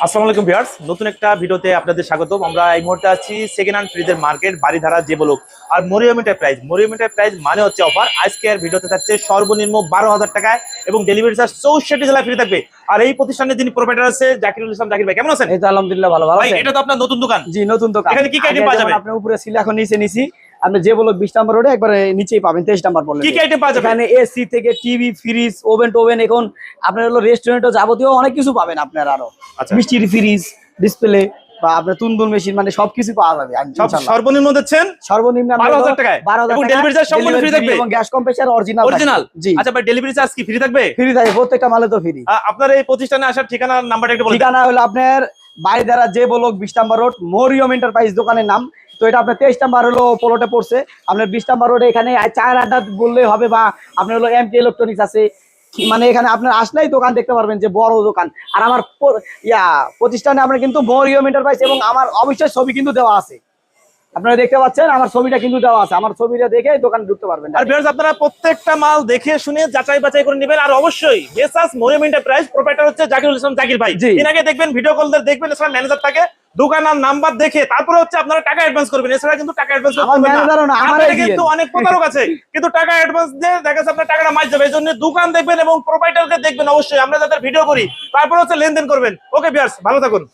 আসসালামু আলাইকুম ভিউয়ার্স নতুন একটা ভিডিওতে আপনাদের স্বাগতম। আমরা এই মুহূর্তে আছি সেকেন্ড হ্যান্ড ফ্রিজের মার্কেট বাড়িধারা যে বলুক আর মরিয়মিটার প্রাইস মরিয়মিটার প্রাইস মানে হচ্ছে অফার আজকে আর ভিডিওতে থাকছে সর্বনিম্ন বারো হাজার টাকায় এবং ডেলিভারি চার্জ চৌষট্টি জেলায় ফ্রি থাকবে। আর এই প্রতিষ্ঠানের যিনি প্রোভাইডার আছে জাকিরুল ইসলাম জাকির ভাই কেমন আছেন? এই তো আলহামদুলিল্লাহ ভালো ভালো এটা তো আপনার নতুন দোকান। জি নতুন দোকান। এখানে কি কি আগে পাওয়া যাবে? আপনি উপরে ছিল এখন নিচে নিছি। আপনি যে বলো বিশ নাম্বার রোডে একবারে নিচেই পাবেন তেইশ নাম্বার বললেন। কি কি আইটেম পাওয়া যাবে? এখানে এসি থেকে টিভি ফ্রিজ ওভেন টোভেন এখন আপনার হলো রেস্টুরেন্টও যাবতীয় অনেক কিছু পাবেন আপনার আরও। আচ্ছা। মিষ্টির ফ্রিজ ডিসপ্লে বা আপনার তুন্দুল মেশিন মানে সবকিছু পাওয়া যাবে সর্বনিম্ন দিচ্ছেন? সর্বনিম্ন বারো হাজার টাকায়? বারো এবং সম্পূর্ণ থাকবে? গ্যাস কম্প্রেসার অরিজিনাল অরিজিনাল জি। আচ্ছা ভাই ডেলিভারি চার্জ কি ফ্রি থাকবে? ফ্রি থাকে প্রত্যেকটা মালে তো ফ্রি আপনার এই প্রতিষ্ঠানে আসার ঠিকানা নাম্বারটা একটু ঠিকানা হলো আপনার বাড়ি দ্বারা যে বলক বিশ নাম্বার রোড, মরিয়ম এন্টারপ্রাইজ দোকানের নাম। তো এটা আপনার তেইশ নাম্বার হলো পোলোটে পড়ছে। আপনার বিশ নাম্বার রোডে এখানে চার আড্ডা বললেই হবে বা আপনার হলো এমটি ইলেকট্রনিক্স আছে। মানে এখানে আপনার আসলেই দোকান দেখতে পারবেন যে বড় দোকান। আর আমার ইয়া প্রতিষ্ঠানে আপনার কিন্তু মরিয়ম এন্টারপ্রাইজ এবং আমার অবশ্যই ছবি কিন্তু দেওয়া আছে। আপনারা দেখতে পাচ্ছেন আমার ছবিটা কিন্তু দেওয়া আছে। আমার ছবিটা দেখে দোকানে ঢুকতে পারবেন। আর ভিউয়ার্স আপনারা প্রত্যেকটা মাল দেখে শুনে যাচাই বাছাই করে নেবেন। আর অবশ্যই বেসাস মরিয়ম এন্টারপ্রাইজ প্রোপাইটার হচ্ছে জাকিরুল ইসলাম জাকির ভাই। এর আগে দেখবেন ভিডিও কল দেখবেন এছাড়া ম্যানেজার থাকে দোকান আর নাম্বার দেখে তারপরে হচ্ছে আপনারা টাকা অ্যাডভান্স করবেন। এছাড়া কিন্তু টাকা অ্যাডভান্স আমার ম্যানেজারও না। আমারই কিন্তু অনেক প্রতারক আছে। কিন্তু টাকা অ্যাডভান্স দিয়ে দেখা যাচ্ছে আপনার টাকাটা মাইজ যাবে। এই জন্য দোকান দেখবেন এবং প্রোপাইটারকে দেখবেন অবশ্যই। আমরা যাদের ভিডিও করি তারপর হচ্ছে লেনদেন করবেন। ওকে ভিউয়ার্স ভালো থাকুন।